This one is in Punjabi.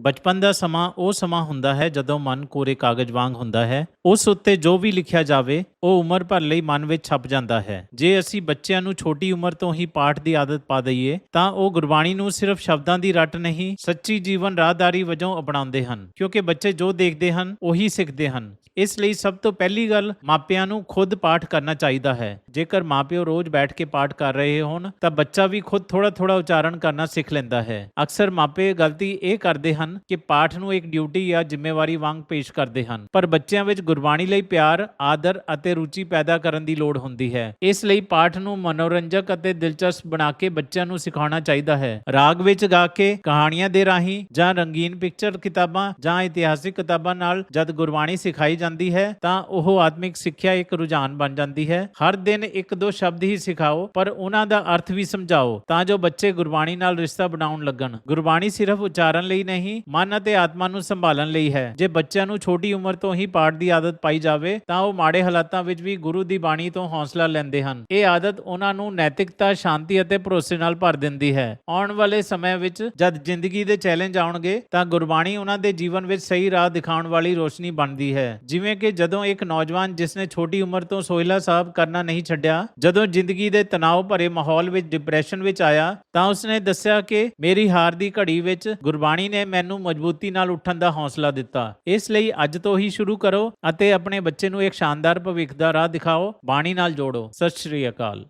ਬਚਪਨ ਦਾ ਸਮਾਂ ਉਹ ਸਮਾਂ ਹੁੰਦਾ ਹੈ ਜਦੋਂ ਮਨ ਕੋਰੇ ਕਾਗਜ਼ ਵਾਂਗ ਹੁੰਦਾ ਹੈ। ਉਸ ਉੱਤੇ ਜੋ ਵੀ ਲਿਖਿਆ ਜਾਵੇ, ਉਹ ਉਮਰ ਭਰ ਲਈ ਮਨ ਵਿੱਚ ਛਪ ਜਾਂਦਾ ਹੈ। ਜੇ ਅਸੀਂ ਬੱਚਿਆਂ ਨੂੰ ਛੋਟੀ ਉਮਰ ਤੋਂ ਹੀ ਪਾਠ ਦੀ ਆਦਤ ਪਾ ਦਈਏ, ਤਾਂ ਉਹ ਗੁਰਬਾਣੀ ਨੂੰ ਸਿਰਫ ਸ਼ਬਦਾਂ ਦੀ ਰੱਟ ਨਹੀਂ, ਸੱਚੀ ਜੀਵਨ ਰਾਹਦਾਰੀ ਵਜੋਂ ਅਪਣਾਉਂਦੇ ਹਨ। ਕਿਉਂਕਿ ਬੱਚੇ ਜੋ ਦੇਖਦੇ ਹਨ, ਉਹੀ ਸਿੱਖਦੇ ਹਨ। ਇਸ ਲਈ ਸਭ ਤੋਂ ਪਹਿਲੀ ਗੱਲ ਮਾਪਿਆਂ ਨੂੰ ਖੁਦ ਪਾਠ ਕਰਨਾ ਚਾਹੀਦਾ ਹੈ। ਜੇਕਰ ਮਾਪਿਓ ਰੋਜ਼ ਬੈਠ ਕੇ ਪਾਠ ਕਰ ਰਹੇ ਹੋਣ, ਤਾਂ ਬੱਚਾ ਵੀ ਖੁਦ ਥੋੜਾ ਥੋੜਾ ਉਚਾਰਨ ਕਰਨਾ ਸਿੱਖ ਲੈਂਦਾ ਹੈ। ਅਕਸਰ ਮਾਪੇ ਗਲਤੀ ਇਹ ਕਰਦੇ ਹਨ ਕਿ ਪਾਠ ਨੂੰ ਇੱਕ ਡਿਊਟੀ ਜਾਂ ਜ਼ਿੰਮੇਵਾਰੀ ਵਾਂਗ ਪੇਸ਼ ਕਰਦੇ ਹਨ। ਪਰ ਬੱਚਿਆਂ ਵਿੱਚ ਗੁਰਬਾਣੀ ਲਈ ਪਿਆਰ, ਆਦਰ ਅਤੇ ਰੁਚੀ ਪੈਦਾ ਕਰਨ ਦੀ ਲੋੜ ਹੁੰਦੀ ਹੈ। ਇਸ ਲਈ ਪਾਠ ਨੂੰ ਮਨੋਰੰਜਕ ਅਤੇ ਦਿਲਚਸਪ ਬਣਾ ਕੇ ਬੱਚਿਆਂ ਨੂੰ ਸਿਖਾਉਣਾ ਚਾਹੀਦਾ ਹੈ। ਰਾਗ ਵਿੱਚ ਗਾ ਕੇ ਕਹਾਣੀਆਂ ਦੇ ਰਾਹੀਂ ਜਾਂ ਰੰਗੀਨ ਪਿਕਚਰ ਕਿਤਾਬਾਂ ਜਾਂ ਇਤਿਹਾਸਿਕ ਕਿਤਾਬਾਂ ਨਾਲ ਜਦ ਗੁਰਬਾਣੀ ਸਿਖਾਈ ਜਾਂਦੀ ਹੈ, ਤਾਂ ਉਹ ਆਤਮਿਕ ਸਿੱਖਿਆ ਇੱਕ ਰੁਝਾਨ ਬਣ ਜਾਂਦੀ ਹੈ। ਹਰ ਦਿਨ ਇੱਕ ਦੋ ਸ਼ਬਦ ਹੀ ਸਿਖਾਓ, ਪਰ ਉਹਨਾਂ ਦਾ ਅਰਥ ਵੀ ਸਮਝਾਓ, ਤਾਂ ਜੋ ਬੱਚੇ ਗੁਰਬਾਣੀ ਨਾਲ ਰਿਸ਼ਤਾ ਬਣਾਉਣ ਲੱਗਣ। ਗੁਰਬਾਣੀ ਸਿਰਫ ਉਚਾਰਨ ਲਈ ਨਹੀਂ, ਮਨ ਅਤੇ ਆਤਮਾ ਨੂੰ ਸੰਭਾਲਣ ਲਈ ਹੈ। ਜੇ ਬੱਚਿਆਂ ਨੂੰ ਛੋਟੀ ਉਮਰ ਤੋਂ ਹੀ ਪਾਠ ਦੀ ਆਦਤ ਪਾਈ ਜਾਵੇ, ਤਾਂ ਉਹ ਮਾੜੇ ਹਾਲਾਤਾਂ ਵਿੱਚ ਵੀ ਗੁਰੂ ਦੀ ਬਾਣੀ ਤੋਂ ਹੌਸਲਾ ਲੈਂਦੇ ਹਨ। ਇਹ ਆਦਤ ਉਹਨਾਂ ਨੂੰ ਨੈਤਿਕਤਾ, ਸ਼ਾਂਤੀ ਅਤੇ ਭਰੋਸੇ ਨਾਲ ਭਰ ਦਿੰਦੀ ਹੈ। ਆਉਣ ਵਾਲੇ ਸਮੇਂ ਵਿੱਚ ਜਦ ਜ਼ਿੰਦਗੀ ਦੇ ਚੈਲੰਜ ਆਉਣਗੇ, ਤਾਂ ਗੁਰਬਾਣੀ ਉਹਨਾਂ ਦੇ ਜੀਵਨ ਵਿੱਚ ਸਹੀ ਰਾਹ ਦਿਖਾਉਣ ਵਾਲੀ ਰੋਸ਼ਨੀ ਬਣਦੀ ਹੈ। ਜਿਵੇਂ ਕਿ ਜਦੋਂ ਇੱਕ ਨੌਜਵਾਨ ਜਿਸ ਨੇ ਛੋਟੀ ਉਮਰ ਤੋਂ ਸੋਹਿਲਾ ਸਾਹਿਬ ਕਰਨਾ ਨਹੀਂ ਛੱਡਿਆ। ਜਦੋਂ ਜ਼ਿੰਦਗੀ ਦੇ ਤਣਾਅ ਭਰੇ ਮਾਹੌਲ ਵਿੱਚ ਡਿਪਰੈਸ਼ਨ ਵਿੱਚ ਆਇਆ, ਤਾਂ ਉਸਨੇ ਦੱਸਿਆ ਕਿ ਮੇਰੀ ਹਾਰ ਦੀ ਘੜੀ ਵਿੱਚ ਗੁਰਬਾਣੀ ਨੇ ਮੈਨੂੰ ਮਜ਼ਬੂਤੀ ਨਾਲ ਉੱਠਣ ਦਾ ਹੌਸਲਾ ਦਿੱਤਾ। ਇਸ ਲਈ ਅੱਜ ਤੋਂ ਹੀ ਸ਼ੁਰੂ ਕਰੋ ਅਤੇ ਆਪਣੇ ਬੱਚੇ ਨੂੰ ਇੱਕ ਸ਼ਾਨਦਾਰ ਭਵਿੱਖ ਦਾ ਰਾਹ ਦਿਖਾਓ। ਬਾਣੀ ਨਾਲ ਜੋੜੋ। ਸਤਿ ਸ਼੍ਰੀ ਅਕਾਲ।